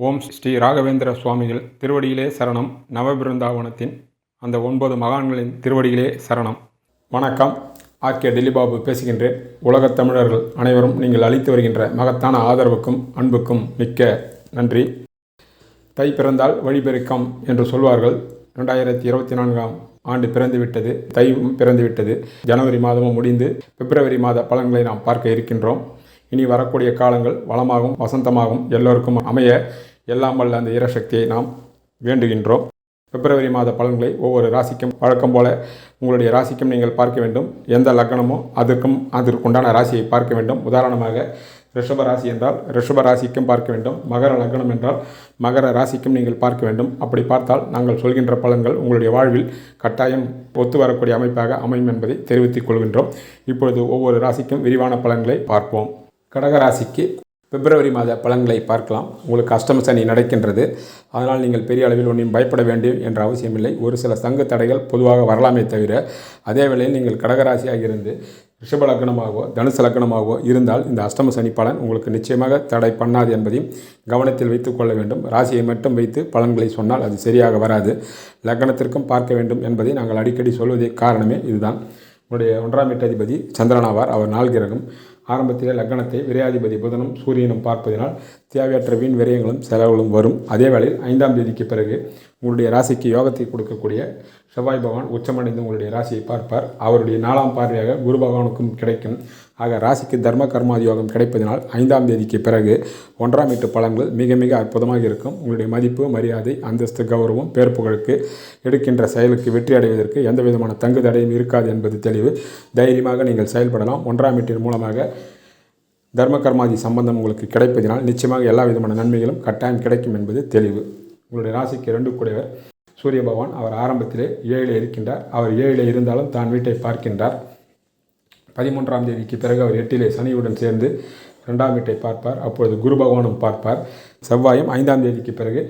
ஓம் ஸ்ரீ ராகவேந்திர சுவாமிகள் திருவடியிலே சரணம். நவபிருந்தாவனத்தின் அந்த ஒன்பது மகான்களின் திருவடியிலே சரணம். வணக்கம். ஆர்கே டெல்லிபாபு பேசுகின்றேன். உலகத் தமிழர்கள் அனைவரும் நீங்கள் அளித்து வருகின்ற மகத்தான ஆதரவுக்கும் அன்புக்கும் மிக்க நன்றி. தை பிறந்தால் வழிபெருக்கம் என்று சொல்வார்கள். ரெண்டாயிரத்தி இருபத்தி நான்காம் ஆண்டு பிறந்துவிட்டது. தை பிறந்துவிட்டது. ஜனவரி மாதமும் முடிந்து பிப்ரவரி மாத பலன்களை நாம் பார்க்க இருக்கின்றோம். இனி வரக்கூடிய காலங்கள் வளமாகவும் வசந்தமாகவும் எல்லோருக்கும் அமைய எல்லாம் வல்ல அந்த இறசக்தியை நாம் வேண்டுகின்றோம். பிப்ரவரி மாத பலன்களை ஒவ்வொரு ராசிக்கும் வழக்கம் போல உங்களுடைய ராசிக்கும் நீங்கள் பார்க்க வேண்டும். எந்த லக்னமோ அதற்கும் அதற்குண்டான ராசியை பார்க்க வேண்டும். உதாரணமாக ரிஷப ராசி என்றால் ரிஷப ராசிக்கும் பார்க்க வேண்டும். மகர லக்னம் என்றால் மகர ராசிக்கும் நீங்கள் பார்க்க வேண்டும். அப்படி பார்த்தால் நாங்கள் சொல்கின்ற பலன்கள் உங்களுடைய வாழ்வில் கட்டாயம் ஒத்து வரக்கூடிய அமைப்பாக அமையும் என்பதை தெரிவித்துக் கொள்கின்றோம். இப்பொழுது ஒவ்வொரு ராசிக்கும் விரிவான பலன்களை பார்ப்போம். கடக ராசிக்கு பிப்ரவரி மாத பலன்களை பார்க்கலாம். உங்களுக்கு அஷ்டம சனி நடக்கின்றது. அதனால் நீங்கள் பெரிய அளவில் ஒன்றையும் பயப்பட வேண்டும் என்ற அவசியமில்லை. ஒரு சில சங்க தடைகள் பொதுவாக வரலாமே தவிர அதே வேளையில் நீங்கள் கடகராசியாக இருந்து ரிஷப லக்னமாகவோ தனுசு லக்னமாகவோ இருந்தால் இந்த அஷ்டம சனி பலன் உங்களுக்கு நிச்சயமாக தடை பண்ணாது என்பதையும் கவனத்தில் வைத்துக்கொள்ள வேண்டும். ராசியை மட்டும் வைத்து பலன்களை சொன்னால் அது சரியாக வராது. லக்னத்திற்கும் பார்க்க வேண்டும் என்பதை நாங்கள் அடிக்கடி சொல்வதே காரணமே இதுதான். உங்களுடைய ஒன்றாம் எட்டதிபதி சந்திரனாவார் அவர் நாள் கிரகம் ஆரம்பத்திலே லக்னத்தை விரையாதிபதி புதனும் சூரியனும் பார்ப்பதினால் தேவையற்ற வீண் விரயங்களும் செலவுகளும் வரும். அதே வேளையில் ஐந்தாம் தேதிக்கு பிறகு உங்களுடைய ராசிக்கு யோகத்தை கொடுக்கக்கூடிய செவ்வாய் பகவான் உச்சமடைந்து உங்களுடைய ராசியை பார்ப்பார். அவருடைய நாலாம் பார்வையாக குரு பகவானுக்கும் கிடைக்கும். ஆக ராசிக்கு தர்ம கர்மாதி யோகம் கிடைப்பதனால் ஐந்தாம் தேதிக்கு பிறகு ஒன்றாம் வீட்டு பலன்கள் மிக மிக அற்புதமாக இருக்கும். உங்களுடைய மதிப்பு மரியாதை அந்தஸ்து கௌரவம் பேர்ப்புகளுக்கு எடுக்கின்ற செயலுக்கு வெற்றி அடைவதற்கு எந்த விதமான தங்கு தடையும் இருக்காது என்பது தெளிவு. தைரியமாக நீங்கள் செயல்படலாம். ஒன்றாம் வீட்டின் மூலமாக தர்ம கர்மாதி சம்பந்தம் உங்களுக்கு கிடைப்பதினால் நிச்சயமாக எல்லா விதமான நன்மைகளும் கட்டாயம் கிடைக்கும் என்பது தெளிவு. உங்களுடைய ராசிக்கு ரெண்டு கூடியவர். சூரிய பகவான் அவர் ஆரம்பத்திலே ஏழில் இருக்கின்றார். அவர் ஏழில் இருந்தாலும் தான் வீட்டை பார்க்கின்றார். பதிமூன்றாம் தேதிக்கு பிறகு அவர் எட்டிலே சனியுடன் சேர்ந்து ரெண்டாம் வீட்டை பார்ப்பார். அப்பொழுது குரு பகவானும் பார்ப்பார். செவ்வாயும் ஐந்தாம் தேதிக்கு பிறகு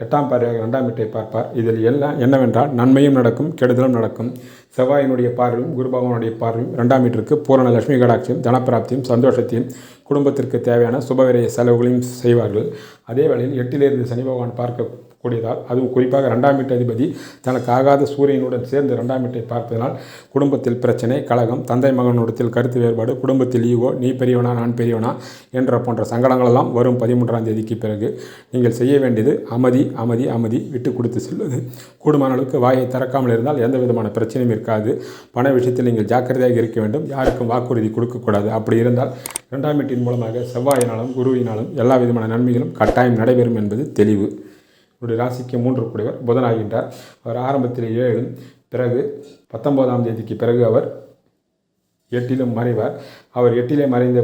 எட்டாம் பார்வையாக ரெண்டாம் வீட்டை பார்ப்பார். இதில் எல்லாம் என்னவென்றால் நன்மையும் நடக்கும் கெடுதலும் நடக்கும். செவ்வாயினுடைய பார்வையும் குரு பகவானுடைய பார்வையும் ரெண்டாம் வீட்டிற்கு பூரண லட்சுமி கடாட்சியும் தனப்பிராப்தியும் சந்தோஷத்தையும் குடும்பத்திற்கு தேவையான சுபவிரைய செலவுகளையும் செய்வார்கள். அதே வேளையில் எட்டிலிருந்து சனி பகவான் பார்க்க கூடியதால் அதுவும் குறிப்பாக ரெண்டாம் வீட்டு அதிபதி தனக்கு ஆகாத சூரியனுடன் சேர்ந்து ரெண்டாம் வீட்டை பார்ப்பதனால் குடும்பத்தில் பிரச்சனை கழகம் தந்தை மகனுடத்தில் கருத்து வேறுபாடு குடும்பத்தில் ஈகோ நீ பெரியவனா நான் பெரியவனா என்ற போன்ற சங்கடங்களெல்லாம் வரும் பதிமூன்றாம் தேதிக்கு பிறகு நீங்கள் செய்ய வேண்டியது அமைதி அமைதி அமைதி விட்டு கொடுத்து செல்வது. கூடுமான அளவுக்கு வாயை திறக்காமல் இருந்தால் எந்த விதமான பிரச்சனையும் இருக்காது. பண விஷயத்தில் நீங்கள் ஜாக்கிரதையாக இருக்க வேண்டும். யாருக்கும் வாக்குறுதி கொடுக்கக்கூடாது. அப்படி இருந்தால் ரெண்டாம் வீட்டின் மூலமாக செவ்வாயினாலும் குருவினாலும் எல்லா விதமான நன்மைகளும் கட்டாயம் நடைபெறும் என்பது தெளிவு. இவருடைய ராசிக்கு மூன்று கூடியவர் புதனாகின்றார். அவர் ஆரம்பத்தில் ஏழும் பிறகு பத்தொன்பதாம் தேதிக்கு பிறகு அவர் எட்டிலும் மறைவார். அவர் எட்டிலே மறைந்த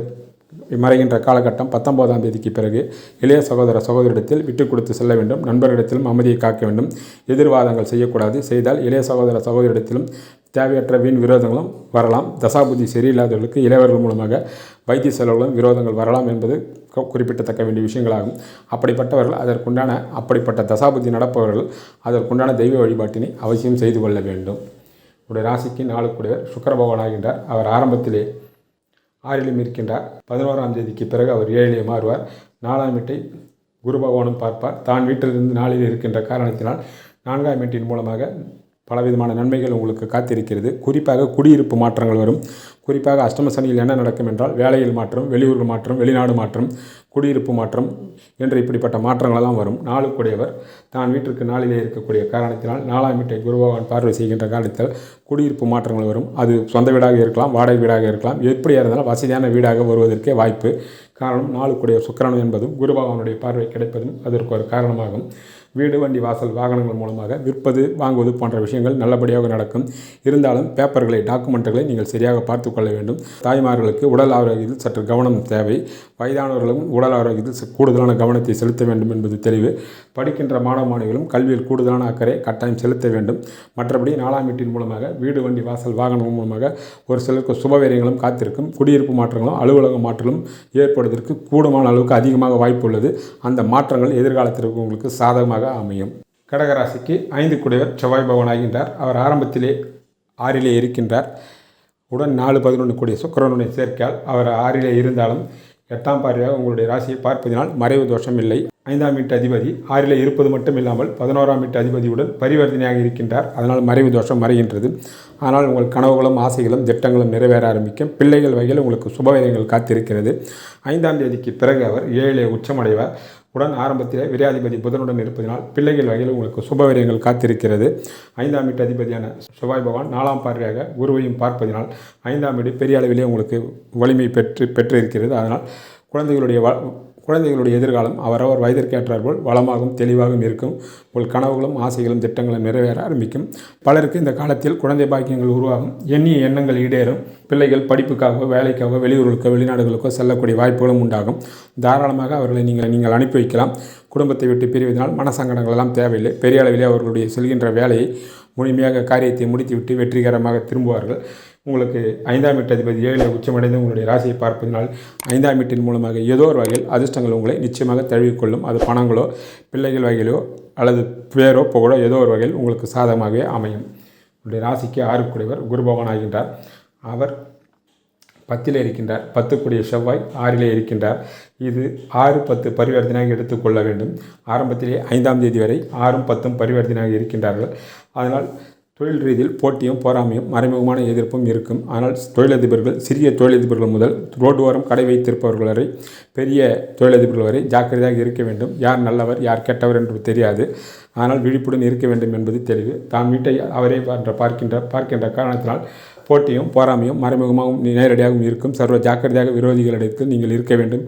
மறைகின்ற காலகட்டம் பத்தொன்பதாம் தேதிக்கு பிறகு இளைய சகோதர சகோதரிடத்தில் விட்டு கொடுத்து செல்ல வேண்டும். நண்பர்களிடத்திலும் அமைதியை காக்க வேண்டும். எதிர்வாதங்கள் செய்யக்கூடாது. செய்தால் இளைய சகோதர சகோதரிடத்திலும் தேவையற்ற வீண் விரோதங்களும் வரலாம். தசாபுத்தி சரியில்லாதவர்களுக்கு இளையவர்கள் மூலமாக வைத்திய செலவுகளும் விரோதங்கள் வரலாம் என்பது குறிப்பிடத்தக்க வேண்டிய விஷயங்களாகும். அப்படிப்பட்டவர்கள் அதற்குண்டான அப்படிப்பட்ட தசாபுத்தி நடப்பவர்கள் அதற்குண்டான தெய்வ வழிபாட்டினை அவசியம் செய்து கொள்ள வேண்டும். உடைய ராசிக்கு நாளுக்குடையவர் சுக்கர பகவான் ஆகின்றார் அவர் ஆரம்பத்திலே ஆறிலும் இருக்கின்றார். பதினோராம் தேதிக்கு பிறகு அவர் ஏழிலே மாறுவார். நாலாம் வீட்டை குரு பகவானும் பார்ப்பார். தான் வீட்டிலிருந்து நாளில் இருக்கின்ற காரணத்தினால் நான்காம் வீட்டின் மூலமாக பலவிதமான நன்மைகள் உங்களுக்கு காத்திருக்கிறது. குறிப்பாக குடியிருப்பு மாற்றங்கள் வரும். குறிப்பாக அஷ்டம சனியில் என்ன நடக்கும் என்றால் வேலையில் மாற்றம் வெளியூர் மாற்றம் வெளிநாடு மாற்றம் குடியிருப்பு மாற்றம் என்று இப்படிப்பட்ட மாற்றங்களெல்லாம் வரும். நாளுக்குடையவர் தான் வீட்டிற்கு நாளிலே இருக்கக்கூடிய காரணத்தினால் நாலாம் வீட்டை குருபகவான் பார்வை செய்கின்ற காரணத்தில் குடியிருப்பு மாற்றங்கள் வரும். அது சொந்த வீடாக இருக்கலாம் வாடகை வீடாக இருக்கலாம். எப்படியாக இருந்தாலும் வசதியான வீடாக வருவதற்கே வாய்ப்பு. காரணம் நாளுக்குடைய சுக்கரன் என்பதும் குருபகவானுடைய பார்வை கிடைப்பதும் அதற்கு ஒரு காரணமாகும். வீடு வண்டி வாசல் வாகனங்கள் மூலமாக விற்பது வாங்குவது போன்ற விஷயங்கள் நல்லபடியாக நடக்கும். இருந்தாலும் பேப்பர்களை டாக்குமெண்ட்டுகளை நீங்கள் சரியாக பார்த்து கொள்ள வேண்டும். தாய்மார்களுக்கு உடல் ஆரோக்கியத்தில் சற்று கவனம் தேவை. வயதானவர்களும் உடல் ஆரோக்கியத்தில் கூடுதலான கவனத்தை செலுத்த வேண்டும் என்பது தெளிவு. படிக்கின்ற மாணவ மாணவிகளும் கல்வியில் கூடுதலான அக்கறை கட்டாயம் செலுத்த வேண்டும். மற்றபடி நாலாம் வீட்டின் மூலமாக வீடு வண்டி வாசல் வாகனம் மூலமாக ஒரு சிலருக்கு சுபவேரியங்களும் காத்திருக்கும். குடியிருப்பு மாற்றங்களும் அலுவலக மாற்றங்களும் ஏற்படுவதற்கு கூடுமான அளவுக்கு அதிகமாக வாய்ப்பு உள்ளது. அந்த மாற்றங்கள் எதிர்காலத்திற்கு உங்களுக்கு சாதகமாக அமையும். கடகராசிக்கு ஐந்து குடையவர் செவ்வாய் பவன் ஆகின்றார். அவர் ஆரம்பத்திலே ஆறிலே இருக்கின்றார். உடன் நாலு பதினொன்று கூடிய சுக்கரனுடைய சேர்க்கையால் அவர் ஆறிலே இருந்தாலும் எட்டாம் பார்வையாக உங்களுடைய ராசியை பார்ப்பதினால் மறைவு தோஷம் இல்லை. ஐந்தாம் வீட்டு அதிபதி ஆறில் இருப்பது மட்டும் இல்லாமல் பதினோராம் வீட்டு அதிபதியுடன் பரிவர்த்தனையாக இருக்கின்றார். அதனால் மறைவு தோஷம் மறைகின்றது. ஆனால் உங்கள் கனவுகளும் ஆசைகளும் திட்டங்களும் நிறைவேற ஆரம்பிக்கும். பிள்ளைகள் வகையில் உங்களுக்கு சுபவேதங்கள் காத்திருக்கிறது. ஐந்தாம் தேதிக்கு பிறகு அவர் ஏழிலே உச்சமடைவார். உடன் ஆரம்பத்தில் விரையாதிபதி புதனுடன் இருப்பதனால் பிள்ளைகள் வகையில் உங்களுக்கு சுபவீரியங்கள் காத்திருக்கிறது. ஐந்தாம் வீட்டு அதிபதியான செவ்வாய் பகவான் நாலாம் பார்வையாக குருவையும் பார்ப்பதினால் ஐந்தாம் வீடு பெரிய அளவிலே உங்களுக்கு வலிமை பெற்று பெற்றிருக்கிறது. அதனால் குழந்தைகளுடைய வ குழந்தைகளுடைய எதிர்காலம் அவரவர் வயதிற்கேற்றார் போல் வளமாகவும் தெளிவாகவும் இருக்கும் உங்கள் கனவுகளும் ஆசைகளும் திட்டங்களும் நிறைவேற ஆரம்பிக்கும். பலருக்கு இந்த காலத்தில் குழந்தை பாக்கியங்கள் உருவாகும். எண்ணிய எண்ணங்கள் ஈடேறும். பிள்ளைகள் படிப்புக்காகவோ வேலைக்காகவோ வெளியூர்களுக்கோ வெளிநாடுகளுக்கோ செல்லக்கூடிய வாய்ப்புகளும் உண்டாகும். தாராளமாக அவர்களை நீங்கள் நீங்கள் அனுப்பி வைக்கலாம். குடும்பத்தை விட்டு பிரிவதனால் மனசங்கடங்கள் எல்லாம் தேவையில்லை. பெரிய அளவிலே அவர்களுடைய செல்கின்ற வேலையை முழுமையாக காரியத்தை முடித்துவிட்டு வெற்றிகரமாக திரும்புவார்கள். உங்களுக்கு ஐந்தாம் வீட்டு அதிபதி ஏழில் உச்சமடைந்து உங்களுடைய ராசியை பார்ப்பதனால் ஐந்தாம் வீட்டின் மூலமாக ஏதோ ஒரு வகையில் அதிர்ஷ்டங்கள் உங்களை நிச்சயமாக தழுவிக்கொள்ளும். அது பணங்களோ பிள்ளைகள் வகையிலோ அல்லது பேரோ புகழோ ஏதோ ஒரு வகையில் உங்களுக்கு சாதகமாகவே அமையும். உங்களுடைய ராசிக்கு ஆறுக்குடையவர் குரு பகவான் ஆகின்றார். அவர் பத்திலே இருக்கின்றார். பத்துக்குடிய செவ்வாய் ஆறிலே இருக்கின்றார். இது ஆறு பத்து பரிவர்த்தனையாக எடுத்துக்கொள்ள வேண்டும். ஆரம்பத்திலே ஐந்தாம் தேதி வரை ஆறும் பத்தும் பரிவர்த்தனையாக இருக்கின்றார்கள். அதனால் தொழில் ரீதியில் போட்டியும் போராமையும் மறைமுகமான எதிர்ப்பும் இருக்கும். ஆனால் தொழிலதிபர்கள் சிறிய தொழிலதிபர்கள் முதல் ரோடு ஓரம் கடை வைத்திருப்பவர்கள் வரை பெரிய தொழிலதிபர்கள் வரை ஜாக்கிரதையாக இருக்க வேண்டும். யார் நல்லவர் யார் கெட்டவர் என்று தெரியாது. ஆனால் விழிப்புடன் இருக்க வேண்டும் என்பது தெளிவு. தான் வீட்டை அவரே பார்க்கின்ற பார்க்கின்ற பார்க்கின்ற காரணத்தினால் போட்டியும் போராமையும் மறைமுகமாகவும் நேரடியாகவும் இருக்கும். சர்வ ஜாக்கிரதையாக விரோதிகளிடத்தில் நீங்கள் இருக்க வேண்டும்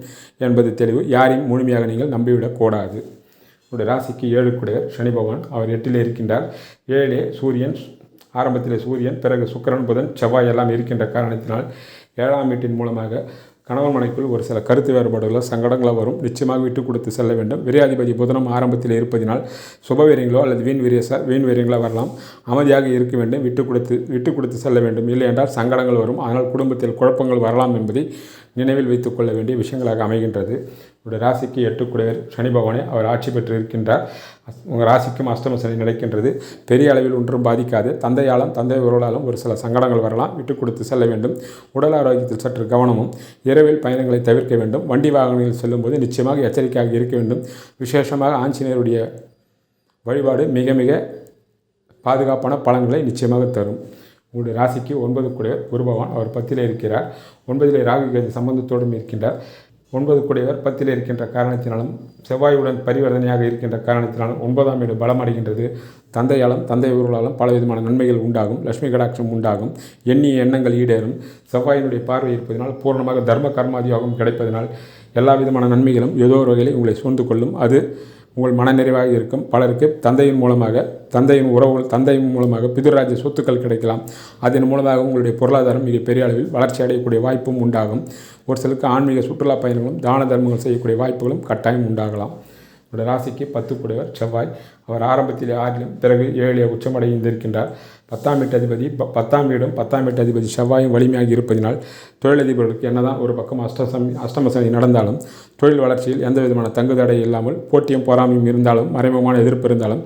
என்பது தெளிவு. யாரையும் முழுமையாக நீங்கள் நம்பிவிடக்கூடாது உடைய ராசிக்கு ஏழு குடையர் சனி பகவான் அவர் எட்டிலே இருக்கின்றார். ஏழே சூரியன் ஆரம்பத்தில் சூரியன் பிறகு சுக்கரன் புதன் செவ்வாய் எல்லாம் இருக்கின்ற காரணத்தினால் ஏழாம் வீட்டின் மூலமாக கணவன் மனைக்குள் ஒரு சில கருத்து வேறுபாடுகளோ சங்கடங்களோ வரும். நிச்சயமாக விட்டு கொடுத்து செல்ல வேண்டும். விரையாதிபதி புதனம் ஆரம்பத்தில் இருப்பதினால் சுபவீரியங்களோ அல்லது வீண் வீரிய வீண் வீரியங்களோ வரலாம். அமைதியாக இருக்க வேண்டும். விட்டு கொடுத்து விட்டு கொடுத்து செல்ல வேண்டும். இல்லை என்றால் சங்கடங்கள் வரும். அதனால் குடும்பத்தில் குழப்பங்கள் வரலாம் என்பதை நினைவில் வைத்துக்கொள்ள வேண்டிய விஷயங்களாக அமைகின்றது. உங்களுடைய ராசிக்கு எட்டுக்குடையர் சனி பகவானே அவர் ஆட்சி பெற்று இருக்கின்றார் உங்கள் ராசிக்கும் அஷ்டம சனி நடக்கின்றது பெரிய அளவில் ஒன்றும் பாதிக்காது. தந்தையாலும் தந்தை உருளாலும் ஒரு சில சங்கடங்கள் வரலாம். விட்டு கொடுத்து செல்ல வேண்டும். உடல் ஆரோக்கியத்தில் சற்று கவனமும் இரவில் பயணங்களை தவிர்க்க வேண்டும். வண்டி வாகனங்களில் செல்லும்போது நிச்சயமாக எச்சரிக்கையாக இருக்க வேண்டும். விசேஷமாக ஆஞ்சநேயருடைய வழிபாடு மிக மிக பாதுகாப்பான பலன்களை நிச்சயமாக தரும். உங்களுடைய ராசிக்கு ஒன்பது குடையவர் குருபவான் அவர் பத்திலே இருக்கிறார். ஒன்பதிலே ராகு கேது சம்பந்தத்தோடும் இருக்கின்றார். ஒன்பது குடையவர் பத்தில் இருக்கின்ற காரணத்தினாலும் செவ்வாயுடன் பரிவர்த்தனையாக இருக்கின்ற காரணத்தினாலும் ஒன்பதாம் வீடு பலமடைகின்றது தந்தையாலும் தந்தை உருவாலும் பல விதமான நன்மைகள் உண்டாகும். லட்சுமி கடாட்சம் உண்டாகும். எண்ணிய எண்ணங்கள் ஈடேறும். செவ்வாயினுடைய பார்வை இருப்பதனால் பூர்ணமாக தர்ம கர்மாதியோகம் கிடைப்பதனால் எல்லா விதமான நன்மைகளும் ஏதோ ஒரு வகையில் உங்களை சூழ்ந்து கொள்ளும். அது உங்கள் மனநிறைவாக இருக்கும். பலருக்கு தந்தையின் மூலமாக தந்தையின் உறவுகள் தந்தையின் மூலமாக பிதுராஜ சொத்துக்கள் கிடைக்கலாம். அதன் மூலமாக உங்களுடைய பொருளாதாரம் மிக பெரிய அளவில் வளர்ச்சி அடையக்கூடிய வாய்ப்பும் உண்டாகும். ஒரு சிலருக்கு ஆன்மீக சுற்றுலா பயணங்களும் தான தர்மங்கள் செய்யக்கூடிய வாய்ப்புகளும் கட்டாயம் உண்டாகலாம். உங்களுடைய ராசிக்கு பத்துக்குடையவர் செவ்வாய். அவர் ஆரம்பத்தில் ஆறிலும் பிறகு ஏழிலே உச்சமடைந்திருக்கின்றார் பத்தாம் வீட்டு அதிபதி ப- பத்தாம் வீடும் பத்தாம் வீட்டு அதிபதி செவ்வாயும் வலிமையாக இருப்பதினால் தொழிலதிபர்களுக்கு என்னதான் ஒரு பக்கம் அஷ்டசமி அஷ்டமசனி நடந்தாலும் தொழில் வளர்ச்சியில் எந்த விதமான தங்குதடை இல்லாமல் போட்டியும் பொறாமையும் இருந்தாலும் மறைமுகமான எதிர்ப்பு இருந்தாலும்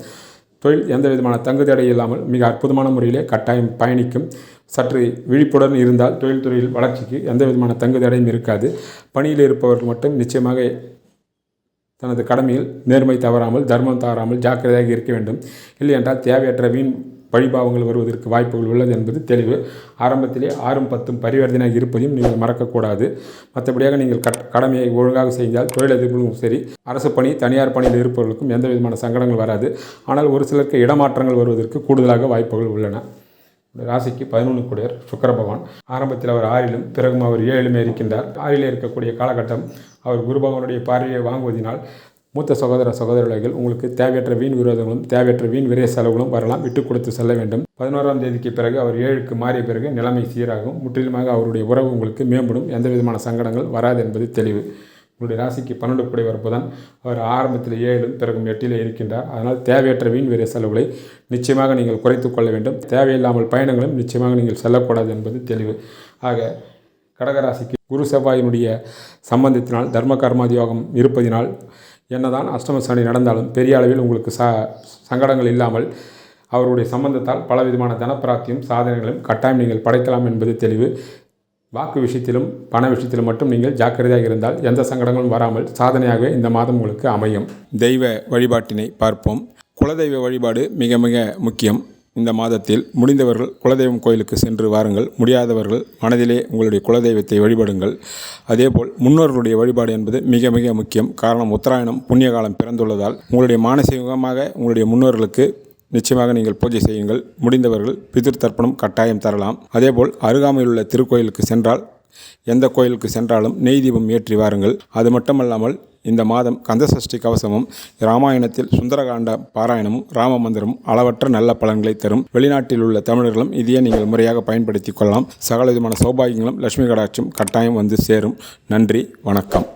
தொழில் எந்த விதமான தங்குதடை இல்லாமல் மிக அற்புதமான முறையிலே கட்டாயம் பயணிக்கும். சற்று விழிப்புடன் இருந்தால் தொழில்துறையில் வளர்ச்சிக்கு எந்த விதமான தங்குதடையும் இருக்காது. பணியில் இருப்பவர்கள் மட்டும் நிச்சயமாக தனது கடமையில் நேர்மை தவறாமல் தர்மம் தவறாமல் ஜாக்கிரதையாக இருக்க வேண்டும். இல்லை என்றால் தேவையற்ற வீண் பழிபாவங்கள் வருவதற்கு வாய்ப்புகள் உள்ளது என்பது தெளிவு. ஆரம்பத்திலே ஆறும் பத்தும் பரிவர்த்தனையாக இருப்பதையும் நீங்கள் மறக்கக்கூடாது. மற்றபடியாக நீங்கள் கட் கடமையை ஒழுங்காக செய்தால் தொழிலதிபர்களும் சரி அரசு பணி தனியார் பணியில் இருப்பவர்களுக்கும் எந்த விதமான சங்கடங்கள் வராது. ஆனால் ஒரு சிலருக்கு இடமாற்றங்கள் வருவதற்கு கூடுதலாக வாய்ப்புகள் உள்ளன. ராசிக்கு பதினொன்று கூடியர் சுக்கர பகவான். ஆரம்பத்தில் அவர் ஆறிலும் பிறகும் அவர் ஏழிலுமே இருக்கின்றார். ஆறிலே இருக்கக்கூடிய காலகட்டம் அவர் குரு பகவானுடைய பார்வையை வாங்குவதினால் மூத்த சகோதர சகோதரர்கள் உங்களுக்கு தேவையற்ற வீண் விரோதங்களும் தேவையற்ற வீண் விரைய செலவுகளும் வரலாம். விட்டு கொடுத்து செல்ல வேண்டும். பதினோராம் தேதிக்கு பிறகு அவர் ஏழுக்கு மாறிய பிறகு நிலைமை சீராகும். முற்றிலுமாக அவருடைய உறவு உங்களுக்கு மேம்படும். எந்த விதமான சங்கடங்கள் வராது என்பது தெளிவு. உங்களுடைய ராசிக்கு பன்னெண்டு கூடியவர் வரப்போதான். அவர் ஆரம்பத்தில் ஏழும் பிறகும் எட்டிலே இருக்கின்றார். அதனால் தேவையற்ற வீண் விரை செலவுகளை நிச்சயமாக நீங்கள் குறைத்து கொள்ள வேண்டும். தேவையில்லாமல் பயணங்களும் நிச்சயமாக நீங்கள் செல்லக்கூடாது என்பது தெளிவு. ஆக கடகராசிக்கு குரு செவ்வாயினுடைய சம்பந்தத்தினால் தர்ம கர்மாதியோகம் இருப்பதினால் என்னதான் அஷ்டம சனி நடந்தாலும் பெரிய அளவில் உங்களுக்கு ச சங்கடங்கள் இல்லாமல் அவருடைய சம்பந்தத்தால் பலவிதமான தனப்பிராப்தியும் சாதனைகளும் கட்டாயம் நீங்கள் படைக்கலாம் என்பது தெளிவு. வாக்கு விஷயத்திலும் பண விஷயத்திலும் மட்டும் நீங்கள் ஜாக்கிரதையாக இருந்தால் எந்த சங்கடங்களும் வராமல் சாதனையாகவே இந்த மாதம் உங்களுக்கு அமையும். தெய்வ வழிபாட்டினை பார்ப்போம். குலதெய்வ வழிபாடு மிக மிக முக்கியம். இந்த மாதத்தில் முடிந்தவர்கள் குலதெய்வம் கோயிலுக்கு சென்று வாருங்கள். முடியாதவர்கள் மனதிலே உங்களுடைய குலதெய்வத்தை வழிபடுங்கள். அதேபோல் முன்னோர்களுடைய வழிபாடு என்பது மிக மிக முக்கியம். காரணம் உத்தராயணம் புண்ணிய காலம் பிறந்துள்ளதால் உங்களுடைய மானசீகமாக உங்களுடைய முன்னோர்களுக்கு நிச்சயமாக நீங்கள் பூஜை செய்யுங்கள். முடிந்தவர்கள் பிதிர் தர்ப்பணம் கட்டாயம் தரலாம். அதேபோல் அருகாமையில் உள்ள திருக்கோயிலுக்கு சென்றால் எந்த கோயிலுக்கு சென்றாலும் நெய் தீபம் ஏற்றி வாருங்கள். அது மட்டுமல்லாமல் இந்த மாதம் கந்தசஷ்டி கவசமும் ராமாயணத்தில் சுந்தரகாண்ட பாராயணமும் ராம மந்திரமும் அளவற்ற நல்ல பலன்களை தரும். வெளிநாட்டில் உள்ள தமிழர்களும் இதையே நீங்கள் முறையாக பயன்படுத்திக் கொள்ளலாம். சகல விதமான சௌபாகியங்களும் லட்சுமி கடாட்சியும் கட்டாயம் வந்து சேரும். நன்றி வணக்கம்.